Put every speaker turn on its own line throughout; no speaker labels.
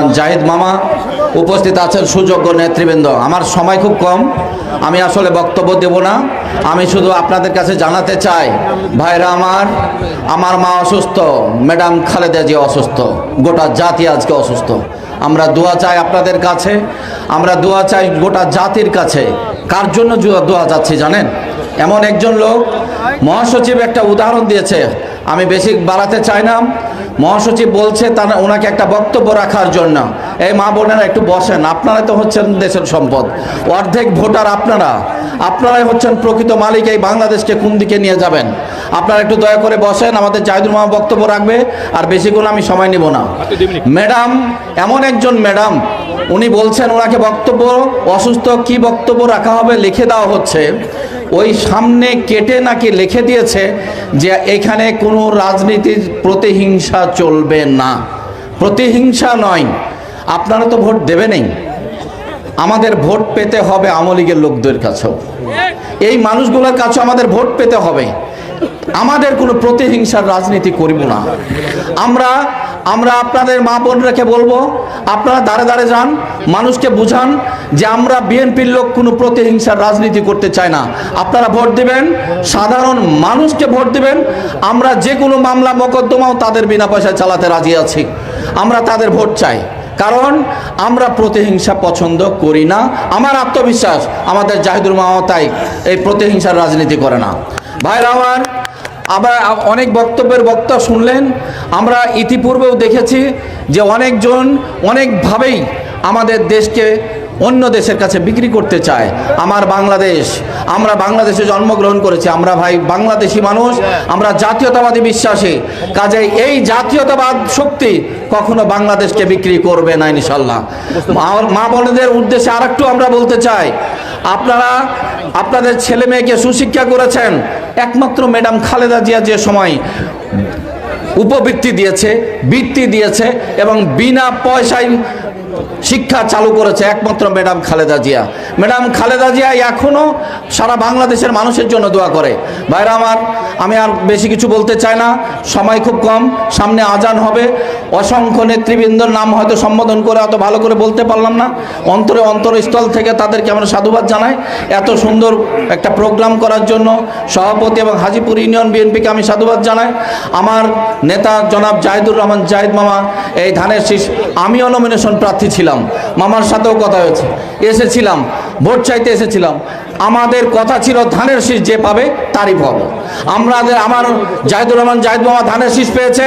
রহমান জাহিদ মামা উপস্থিত আছেন সুযোগ্য নেতৃবৃন্দ। আমার সময় খুব কম, আমি আসলে বক্তব্য দেব না। আমি শুধু আপনাদের কাছে জানাতে চাই, ভাইরা আমার আমার মা অসুস্থ, ম্যাডাম খালেদা জি অসুস্থ, গোটা জাতি আজকে অসুস্থ। আমরা দোয়া চাই আপনাদের কাছে, আমরা দোয়া চাই গোটা জাতির কাছে। কার জন্য দোয়া যাচ্ছি জানেন? এমন একজন লোক মহাসচিব একটা উদাহরণ দিয়েছে আমি বেশি বাড়াতে চাই না। মহাসচিব বলছে তার ওনাকে একটা বক্তব্য রাখার জন্য। এই মা বোনেরা একটু বসেন আপনারা তো হচ্ছেন দেশের সম্পদ। অর্ধেক ভোটার আপনারা। আপনারাই হচ্ছেন প্রকৃত মালিক এই বাংলাদেশকে কোন দিকে নিয়ে যাবেন? আপনারা একটু দয়া করে বসেন আমাদের জাহিদুল মামা বক্তব্য রাখবে আর বেশিক্ষণ আমি সময় নিব না। ম্যাডাম এমন একজন ম্যাডাম উনি বলছেন ওনাকে বক্তব্য অসুস্থ কি বক্তব্য রাখা হবে লিখে দেওয়া হচ্ছে। ওই সামনে কেটে নাকি লিখে দিয়েছে যে এখানে কোনো রাজনীতির প্রতিহিংসা চলবে না। প্রতিহিংসা নয়। আপনারা তো ভোট দেবেনই। আমাদের ভোট পেতে হবে আওয়ামী লীগের লোকদের কাছেও। এই মানুষগুলোর কাছে আমাদের ভোট পেতে হবে। আমাদের কোনো প্রতিহিংসার রাজনীতি করিব না। আমরা আমরা আপনাদের মা বোন রেখে বলব, আপনারা দাঁড়ে দাঁড়ে যান, মানুষকে বুঝান যে আমরা বিএনপির লোক কোনো প্রতিহিংসার রাজনীতি করতে চাই না। আপনারা ভোট দিবেন, সাধারণ মানুষকে ভোট দিবেন, আমরা যে কোনো মামলা মোকদ্দমাও তাদের বিনা পয়সায় চালাতে রাজি আছি। আমরা তাদের ভোট চাই, কারণ আমরা প্রতিহিংসা পছন্দ করি না। আমার আত্মবিশ্বাস, আমাদের জাহিদুর মামা তাই এই প্রতিহিংসার রাজনীতি করে না। ভাইরা আমার আবার অনেক বক্তব্যের বক্তা শুনলেন, আমরা ইতিপূর্বেও দেখেছি যে অনেকজন অনেকভাবেই আমাদের দেশকে অন্য দেশের কাছে বিক্রি করতে চায়। আমার বাংলাদেশ, আমরা বাংলাদেশে জন্মগ্রহণ করেছি, আমরা ভাই বাংলাদেশি মানুষ, আমরা জাতীয়তাবাদী বিশ্বাসী। কাজে এই জাতীয়তাবাদ শক্তি কখনো বাংলাদেশকে বিক্রি করবে না ইনশাল্লাহ। মা- বোনদের উদ্দেশ্যে আরেকটু আমরা বলতে চাই আপনারা আপনাদের ছেলে মেয়েকে সুশিক্ষা করেছেন। একমাত্র ম্যাডাম খালেদা জিয়া যে সময় উপবৃত্তি দিয়েছে, বৃত্তি দিয়েছে এবং বিনা পয়সায় শিক্ষা চালু করেছে একমাত্র ম্যাডাম খালেদা জিয়া। ম্যাডাম খালেদা জিয়া এখনও সারা বাংলাদেশের মানুষের জন্য দোয়া করে। ভাইরা আমার, আমি আর বেশি কিছু বলতে চাই না। সময় খুব কম, সামনে আজান হবে। অসংখ্য নেতৃবৃন্দর নাম হয়তো সম্বোধন করে অত ভালো করে বলতে পারলাম না। অন্তরে অন্তরস্থল থেকে তাদেরকে আমরা সাধুবাদ জানাই। এত সুন্দর একটা প্রোগ্রাম করার জন্য সভাপতি এবং হাজিপুর ইউনিয়ন বিএনপিকে আমি সাধুবাদ জানাই। আমার নেতা জনাব জাহিদুর রহমান জাহিদ মামা, এই ধানের শীষ, আমিও নমিনেশন প্রার্থী। ছিলাম। মামার সাথেও কথা হয়েছে। এসেছিলাম, ভোট চাইতে এসেছিলাম। আমাদের কথা ছিল ধানের শীষ যে পাবে তারই পাবো আমাদের আমার জাহিদুর রহমান, জাহিদ মামা ধানের শীষ পেয়েছে।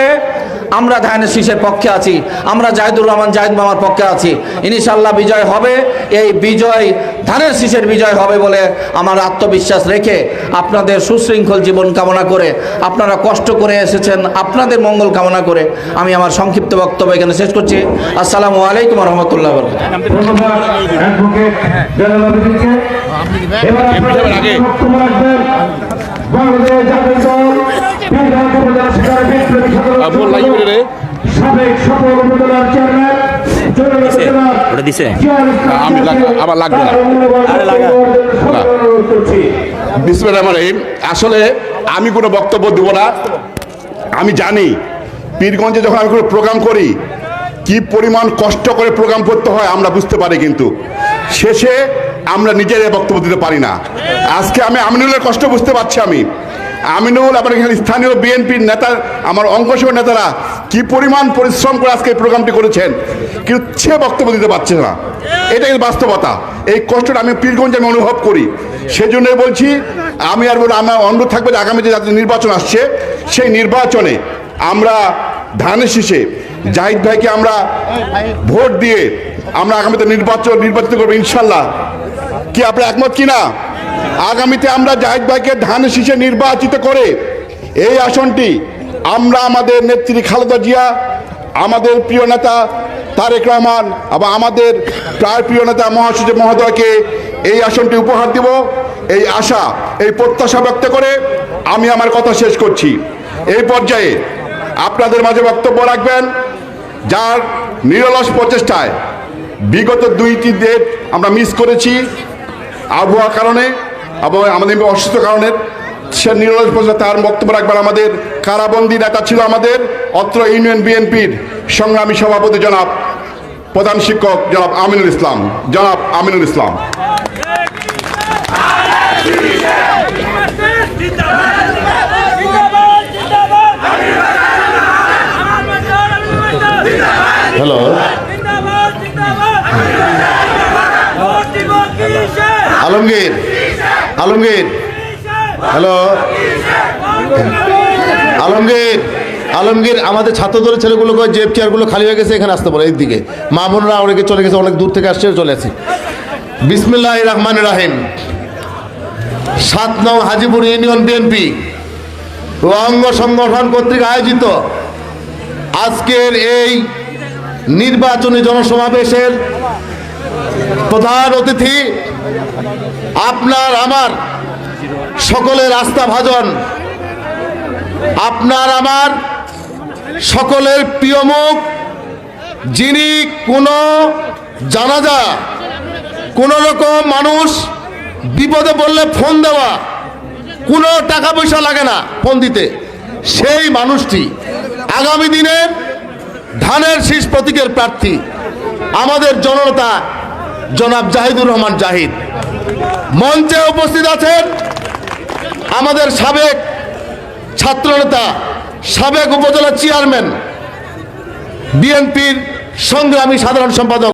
আমরা ধানের শীষের পক্ষে আছি আমরা জাহিদুর রহমান জাহিদ মামার পক্ষে আছি। ইনশাল্লাহ বিজয় হবে এই বিজয় ধানের শীষের বিজয় হবে বলে আমার আত্মবিশ্বাস রেখে আপনাদের সুশৃঙ্খল জীবন কামনা করে আপনারা কষ্ট করে এসেছেন আপনাদের মঙ্গল কামনা করে আমি আমার সংক্ষিপ্ত বক্তব্য এখানে শেষ করছি। আসসালামু আলাইকুম রহমতুল্লাহ
ধন্যবাদ বাংলাদেশ জাতীয় দল পীরগঞ্জ উপজেলা বিপ্লবী সাধারণ। সাবেক উপজেলার চেয়ারম্যান
ওটা দিছে?
আমি আবার লাগবে না। রহিম আসলে আমি কোনো বক্তব্য দেবো না আমি জানি পীরগঞ্জে যখন আমি কোনো প্রোগ্রাম করি কি পরিমাণ কষ্ট করে প্রোগ্রাম করতে হয় আমরা বুঝতে পারি কিন্তু শেষে আমরা নিজেরাই বক্তব্য দিতে পারি না। আজকে আমি আমিনুলের কষ্ট বুঝতে পারছি আমি। আমিনুল আমার এখানে স্থানীয় বিএনপির নেতা, আমার অঙ্কসহ নেতারা কি পরিমাণ পরিশ্রম করে আজকে এই প্রোগ্রামটি করেছেন, কিন্তু সে বক্তব্য দিতে পারছে না। এটাই বাস্তবতা। এই কষ্টটা আমি পীরগঞ্জে আমি অনুভব করি। সেজন্যই বলছি, আমি আর বলব, আমার অনুরোধ থাকবে যে আগামী যে জাতীয় নির্বাচন আসছে, সেই নির্বাচনে আমরা ধানের শীষে জাহিদ ভাইকে আমরা ভোট দিয়ে আমরা আগামীতে নির্বাচন, নির্বাচিত করব ইনশাল্লাহ। কি আপনার একমত কিনা? আগামীতে আমরা জাহিদ ভাইকে ধানের শীষে নির্বাচিত করে এই আসনটি আমরা আমাদের নেত্রী খালেদা জিয়া, আমাদের প্রিয় নেতা তারেক রহমান এবং আমাদের প্রায় প্রিয় নেতা মহাসচিব মহোদয়কে এই আসনটি উপহার দিব। এই আশা, এই প্রত্যাশা ব্যক্ত করে আমি আমার কথা শেষ করছি। এই পর্যায়ে আপনাদের মাঝে বক্তব্য রাখবেন। যার নিরলস প্রচেষ্টায় বিগত দুইটি ডেট আমরা মিস করেছি। আবহাওয়ার কারণে আবহাওয়া আমাদের অসুস্থ কারণে সে নিরলস পর্যন্ত তার বক্তব্য রাখবার আমাদের কারাবন্দী নেতা ছিল আমাদের অত্র ইউনিয়ন বিএনপির সংগ্রামী সভাপতি জনাব প্রধান শিক্ষক জনাব আমিনুল ইসলাম। জনাব আমিনুল ইসলাম।
আলমগীর আলমগীর, হ্যালো? আলমগীর আলমগীর, আমাদের ছাত্রদলের ছেলেগুলোকে যে চেয়ারগুলো খালি হয়ে গেছে, এখানে আসতে পারে এই দিকে মা বোনরা অনেকে চলে গেছে, অনেক দূর থেকে আসছে, চলে আসি বিসমিল্লাহ রহমান রাহিম। সাত নং হাজিপুর ইউনিয়ন বিএনপি অঙ্গ সংগঠন কর্তৃক আয়োজিত আজকের এই নির্বাচনী জনসমাবেশের প্রধান অতিথি আপনার, আমার সকলের আস্থা ভাজন। আপনার, আমার সকলের প্রিয় মুখ, যিনি কোনো জানাজা, কোনো রকম মানুষ বিপদে পড়লে ফোন দেওয়া, কোনো টাকা পয়সা লাগে না ফোন দিতে। সেই মানুষটি আগামী দিনের ধানের শীষ প্রতীকের প্রার্থী, আমাদের জনতা জনাব জাহিদুর রহমান জাহিদ। মঞ্চে উপস্থিত আছেন আমাদের সাবেক ছাত্রনেতা, সাবেক উপজেলা চেয়ারম্যান বিএনপির সংগ্রামী সাধারণ সম্পাদক।